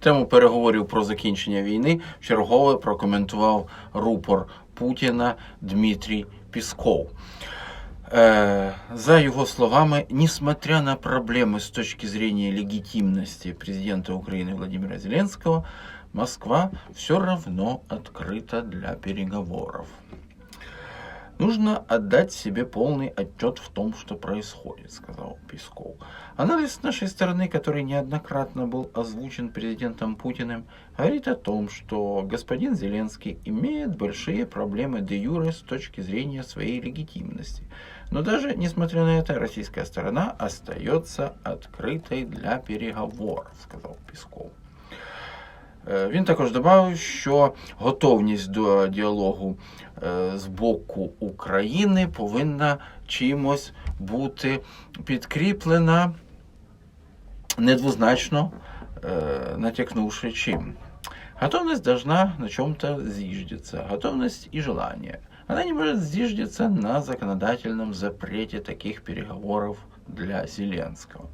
Тему переговорів про закінчення війни чергове прокоментував рупор Путіна Дмитрій Пісков. Э, За его словами, несмотря на проблемы с точки зрения легитимности президента Украины Владимира Зеленского, Москва все равно открыта для переговоров. Нужно отдать себе полный отчет в том, что происходит, сказал Песков. Анализ с нашей стороны, который неоднократно был озвучен президентом Путиным, говорит о том, что господин Зеленский имеет большие проблемы де юре с точки зрения своей легитимности. Но даже несмотря на это, российская сторона остается открытой для переговоров, сказал Песков. Е, Він також додав, що готовність до діалогу е, з боку України повинна чимось бути підкріплена недвузначно э, натякнувши чим. Готовность должна на чем-то зиждиться. Готовность и желание. Она не может зиждиться на законодательном запрете таких переговоров для Зеленского.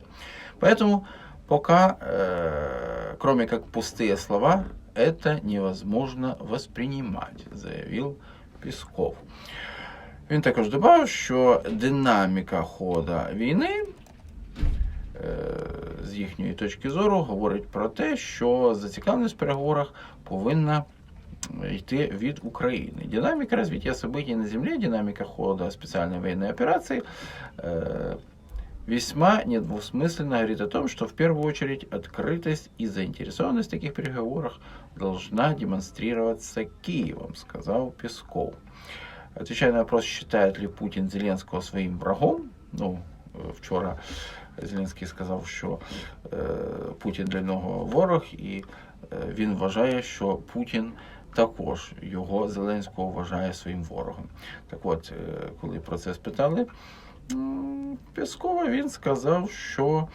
Поэтому пока, э, кроме как пустые слова, это невозможно воспринимать, заявил Песков. Він також додав, що динаміка хода війни е, з їхньої точки зору говорить про те, що зацікавленість в переговорах повинна йти від України. Динамика развития событий на земле, динамика хода специальной военной операции э, весьма недвусмысленно говорит о том, что в первую очередь открытость и заинтересованность в таких переговорах должна демонстрироваться Киевом, сказал Песков. Отвечая на вопрос, считает ли Путин Зеленского своим врагом, ну, е, вчора Зеленський сказав, що е, Путін для нього ворог, і е, він вважає, що Путін також його Зеленського вважає своїм ворогом. Так от, е, коли про це спитали Пескова, він сказав, що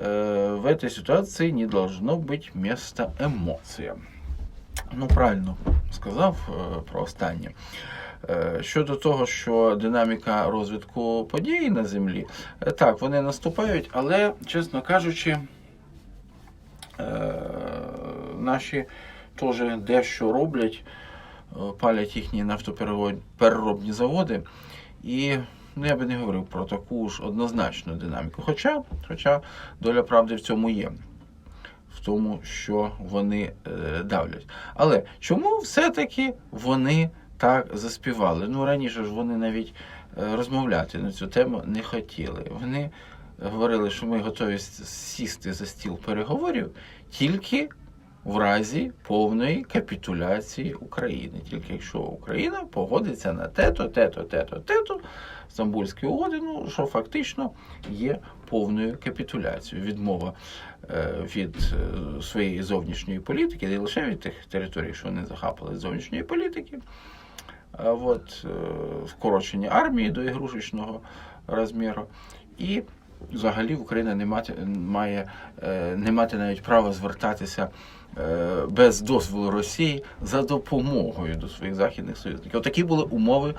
е, в этой ситуації не должно бути місця емоціям. Ну, правильно сказав е, про останнє. Е, Щодо того, що динаміка розвитку подій на землі, так, вони наступають, але, чесно кажучи, наші теж дещо роблять, палять їхні нафтопереробні заводи. І ну, я би не говорив про таку ж однозначну динаміку. Хоча, хоча доля правди в цьому є. В тому, що вони е, давлять. Але чому все-таки вони так заспівали? Ну, раніше ж вони навіть е, розмовляти на цю тему не хотіли. Вони говорили, що ми готові сісти за стіл переговорів тільки в разі повної капітуляції України. Тільки якщо Україна погодиться на те-то, те-то, те-то, те-то, Стамбульські угоди, ну що фактично є повною капітуляцією. Відмова е, від е, своєї зовнішньої політики, не лише від тих територій, що вони захапали з зовнішньої політики, от е, скорочення армії до ігрушечного розміру. І взагалі Україна не мати, має е, не мати навіть права звертатися е, без дозволу Росії за допомогою до своїх західних союзників. Отакі були умови,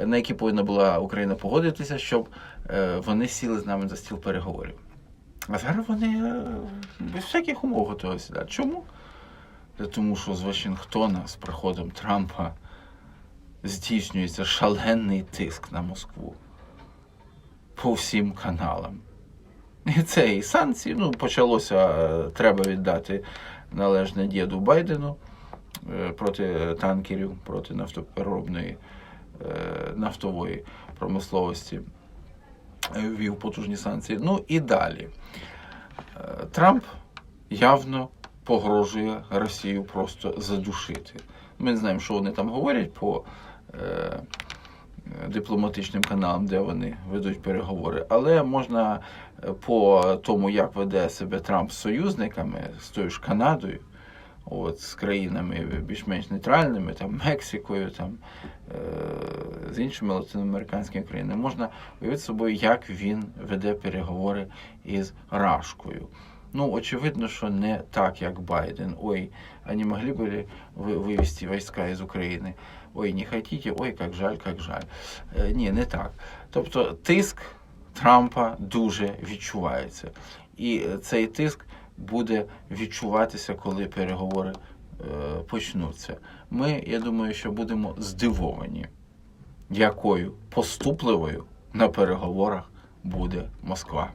на які повинна була Україна погодитися, щоб е, вони сіли з нами за стіл переговорів. А зараз вони без всяких умов готові сідати. Чому? Тому що з Вашингтона з приходом Трампа здійснюється шалений тиск на Москву по всім каналам. І це і санкції. Ну, почалося, е, треба віддати належне діду Байдену е, проти танкерів, проти нафтопереробної е, нафтової промисловості. Ввів потужні санкції. Ну і далі. Трамп явно погрожує Росію просто задушити. Ми знаємо, що вони там говорять по дипломатичним каналам, де вони ведуть переговори, але можна е, по тому, як веде себе Трамп з союзниками, з тою ж Канадою, от, з країнами більш-менш нейтральними, там, Мексикою, там, е, з іншими латиноамериканськими країнами, можна уявити собою, як він веде переговори із Рашкою Ну, очевидно, що не так, як Байден. Ой, а не могли бы ли вы вывести войска из України? Ой, не хотите, ой, як жаль, як жаль. Е, ні, не так. Тобто тиск Трампа дуже відчувається. І е, цей тиск буде відчуватися, коли переговори е, почнуться. Ми, я думаю, що будемо здивовані, якою поступливою на переговорах буде Москва.